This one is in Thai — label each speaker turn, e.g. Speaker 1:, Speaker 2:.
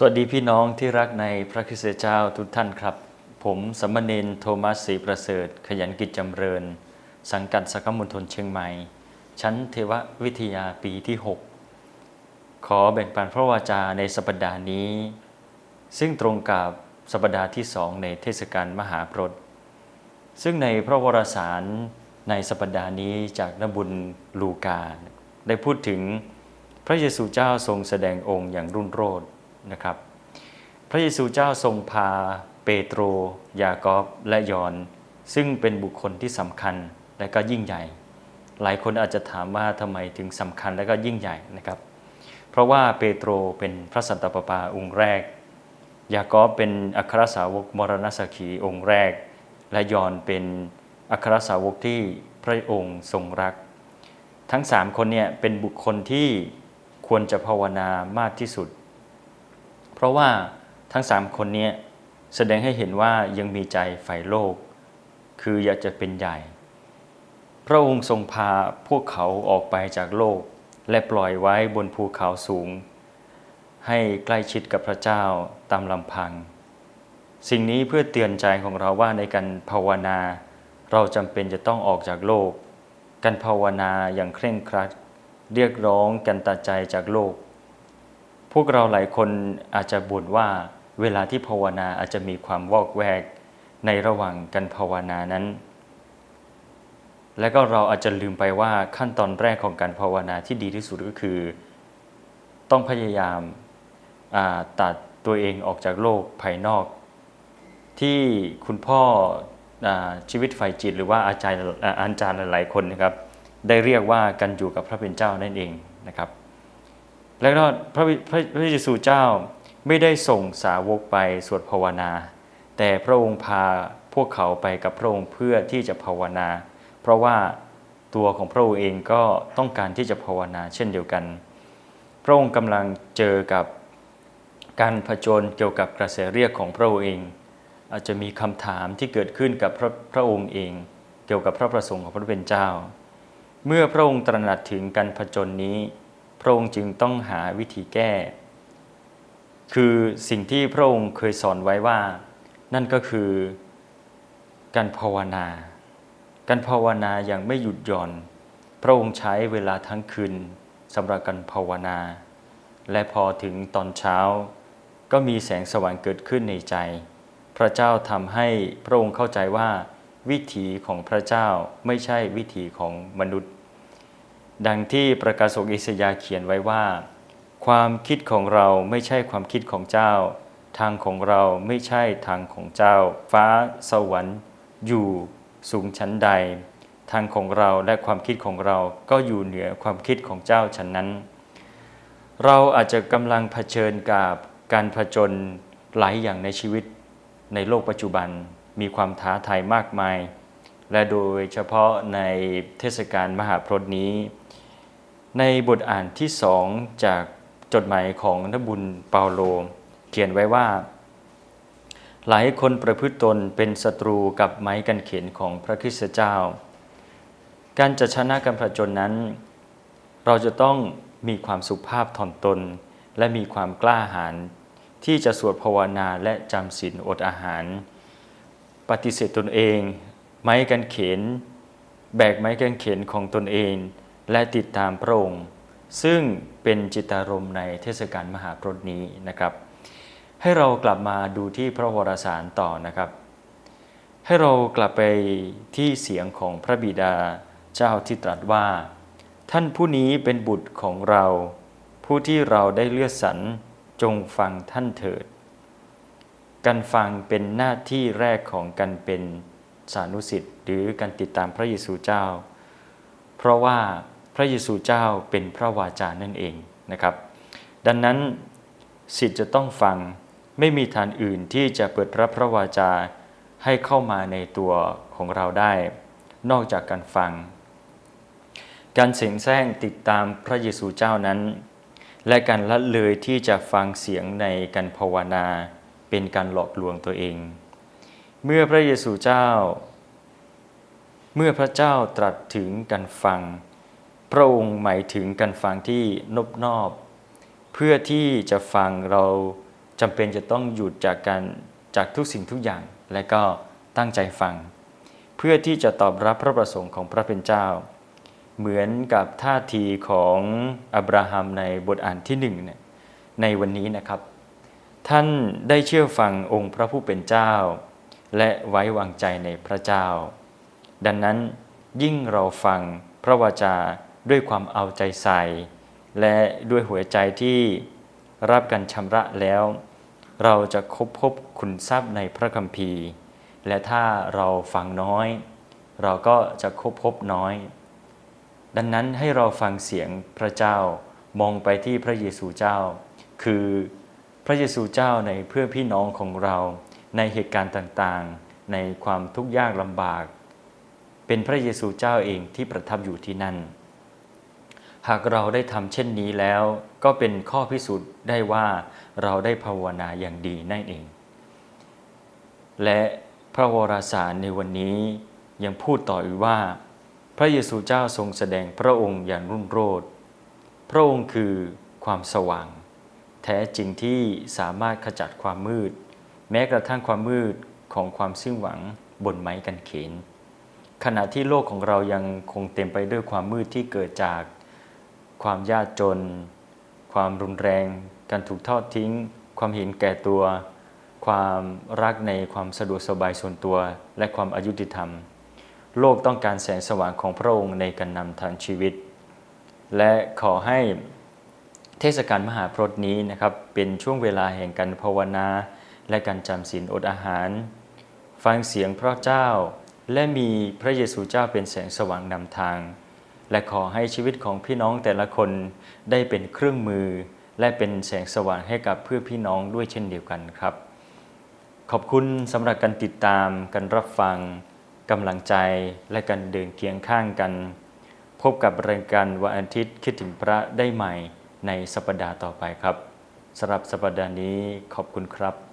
Speaker 1: สวัสดีพี่น้องที่รักในพระคริสตเจ้าทุกท่านครับ ผมสมณเณรโทมัสศรีประเสริฐ ขยันกิจจำเริญ สังกัดสักมณฑลเชียงใหม่ ชั้นเทววิทยาปีที่ 6 ขอแบ่งปันพระวาจาในสัปดาห์นี้ ซึ่งตรงกับสัปดาห์ที่สองในเทศกาลมหาปรดซึ่งในพระวรสารในสัปดาห์นี้จากนบุญลูกา ได้พูดถึงพระเยซูเจ้าทรงแสดงองค์อย่างรุ่นโรจน์ นะครับ พระเยซูเจ้าทรงพาเปโตร ยากอบและยอน ซึ่งเป็นบุคคลที่สำคัญและก็ยิ่งใหญ่ หลายคนอาจจะถามว่าทำไมถึงสำคัญและก็ยิ่งใหญ่นะครับ เพราะว่าเปโตรเป็นพระสันตะปาปาองค์แรก ยากอบเป็นอัครสาวกมรณสกขีองค์แรก และยอนเป็นอัครสาวกที่พระองค์ทรงรัก ทั้งสามคนเนี่ยเป็นบุคคลที่ควรจะภาวนามากที่สุด เพราะว่าทั้งสามคนนี้แสดงให้เห็นว่ายังมีใจใฝ่โลก คืออยากจะเป็นใหญ่ พระองค์ทรงพาพวกเขาออกไปจากโลก และปล่อยไว้บนภูเขาสูง ให้ใกล้ชิดกับพระเจ้าตามลำพัง สิ่งนี้เพื่อเตือนใจของเราว่าในการภาวนา เราจำเป็นจะต้องออกจากโลก การภาวนาอย่างเคร่งครัด เรียกร้องกันตัดใจจากโลก พวกเราหลายคนอาจจะบ่นว่าเวลาที่ภาวนาอาจจะมีความวอกแวกในระหว่างการภาวนานั้น และก็เราอาจจะลืมไปว่าขั้นตอนแรกของการภาวนาที่ดีที่สุดก็คือ ต้องพยายามาตัดตัวเองออกจากโลกภายนอก ที่คุณพ่ออชีวิตฝ่ายจิต หรือว่าอาจารย์อาอาจารย์หลายๆคนนะครับ ได้เรียกว่าการอยู่กับพระเป็นเจ้านั่นเองนะครับ แล้วก็พระพระเยซูเจ้าไม่ได้ส่งสาวกไปสวดภาวนา แต่พระองค์พาพวกเขาไปกับพระองค์เพื่อที่จะภาวนา เพราะว่าตัวของพระองค์เองก็ต้องการที่จะภาวนาเช่นเดียวกัน พระองค์กำลังเจอกับการผจญเกี่ยวกับกระแสเรียกของพระองค์เอง อาจจะมีคำถามที่เกิดขึ้นกับพระพระองค์เอง เกี่ยวกับพระประสงค์ของพระเป็นเจ้า เมื่อพระองค์ตระหนักถึงการผจญนี้ พระองค์จึงต้องหาวิธีแก้ คือสิ่งที่พระองค์เคยสอนไว้ว่า นั่นก็คือการภาวนา การภาวนาอย่างไม่หยุดหย่อน พระองค์ใช้เวลาทั้งคืนสำหรับการภาวนา และพอถึงตอนเช้า ก็มีแสงสว่างเกิดขึ้นในใจ พระเจ้าทำให้พระองค์เข้าใจว่า วิถีของพระเจ้าไม่ใช่วิถีของมนุษย์ ดังที่ประกาศกอิสยาห์เขียนไว้ว่า ความคิดของเราไม่ใช่ความคิดของเจ้า ทางของเราไม่ใช่ทางของเจ้า ฟ้าสวรรค์ อยู่สูงชั้นใด ทางของเราและความคิดของเราก็อยู่เหนือความคิดของเจ้าฉันนั้น เราอาจจะกำลังเผชิญกับการผจญหลายอย่างในชีวิต ในโลกปัจจุบันมีความท้าทายมากมาย และโดยเฉพาะในเทศกาลมหาพรตนี้ ในบทอ่านที่สองจากจดหมายของนบุญเปาโล เขียนไว้ว่า หลายคนประพฤติตนเป็นศัตรูกับไม้กางเขนของพระคริสตเจ้า การจะชนะการผจญนั้น เราจะต้องมีความสุภาพถ่อมตน และมีความกล้าหาญที่จะสวดภาวนาและจำศีลอดอาหาร ปฏิเสธตนเอง ไม้กางเขน แบกไม้กางเขนของตนเอง และติดตามพระองค์ ซึ่งเป็นจิตารมณ์ในเทศกาลมหาพรตนี้นะครับ ให้เรากลับมาดูที่พระวรสารต่อนะครับ ให้เรากลับไปที่เสียงของพระบิดาเจ้าที่ตรัสว่า ท่านผู้นี้เป็นบุตรของเรา ผู้ที่เราได้เลือกสรรจงฟังท่านเถิด การฟังเป็นหน้าที่แรกของการเป็น สานุสิทธิ์หรือการติดตามพระเยซูเจ้า เพราะว่าพระเยซูเจ้าเป็นพระวาจานั่นเองนะครับ ดังนั้นสิทธิ์จะต้องฟังไม่มีทางอื่นที่จะเปิดรับพระวาจาให้เข้ามาในตัวของเราได้ นอกจากการฟัง การเสียงแซงติดตามพระเยซูเจ้านั้น และการละเลยที่จะฟังเสียงในการภาวนาเป็นการหลอกลวงตัวเอง เมื่อพระเยซูเจ้า เมื่อพระเจ้าตรัสถึงการฟัง พระองค์หมายถึงการฟังที่นบนอบ เพื่อที่จะฟังเราจำเป็นจะต้องหยุดจากการจากทุกสิ่งทุกอย่างและก็ตั้งใจฟัง เพื่อที่จะตอบรับพระประสงค์ของพระเป็นเจ้า เหมือนกับท่าทีของอับราฮัมในบทอ่านที่หนึ่งเนี่ยในวันนี้นะครับ ท่านได้เชื่อฟังองค์พระผู้เป็นเจ้า และไว้วางใจในพระเจ้า ดังนั้นยิ่งเราฟังพระวจาด้วยความเอาใจใส่ และด้วยหัวใจที่รับการชำระแล้ว เราจะคบพบคุณทรัพย์ในพระคัมภีร์ และถ้าเราฟังน้อย เราก็จะคบพบน้อย ดังนั้นให้เราฟังเสียงพระเจ้ามองไปที่พระเยซูเจ้า คือพระเยซูเจ้าในเพื่อพี่น้องของเรา ในเหตุการณ์ต่างๆ ในความทุกข์ยากลำบาก เป็นพระเยซูเจ้าเองที่ประทับอยู่ที่นั่น หากเราได้ทำเช่นนี้แล้ว ก็เป็นข้อพิสูจน์ได้ว่าเราได้ภาวนาอย่างดีนั่นเอง และพระวรสารในวันนี้ยังพูดต่ออีกว่า พระเยซูเจ้าทรงแสดงพระองค์อย่างรุ่งโรจน์พระองค์คือความสว่าง แท้จริงที่สามารถขจัดความมืด แม้กระทั่งความมืดของความสิ้นหวังบนไม้กางเขน ขณะที่โลกของเรายังคงเต็มไปด้วยความมืดที่เกิดจากความยากจน ความรุนแรง การถูกทอดทิ้ง ความเห็นแก่ตัว ความรักในความสะดวกสบายส่วนตัว และความอายุติธรรม โลกต้องการแสงสว่างของพระองค์ในการนำทางชีวิต และขอให้เทศกาลมหาพรตนี้นะครับเป็นช่วงเวลาแห่งการภาวนา และการจำศีลอดอาหาร ฟังเสียงพระเจ้า และมีพระเยซูเจ้าเป็นแสงสว่างนำทาง และขอให้ชีวิตของพี่น้องแต่ละคนได้เป็นเครื่องมือ และเป็นแสงสว่างให้กับเพื่อพี่น้องด้วยเช่นเดียวกันครับ ขอบคุณสำหรับการติดตามการรับฟังกำลังใจและการเดินเคียงข้างกัน พบกับรายการวันอาทิตย์คิดถึงพระได้ใหม่ในสัปดาห์ต่อไปครับสำหรับสัปดาห์นี้ขอบคุณครับ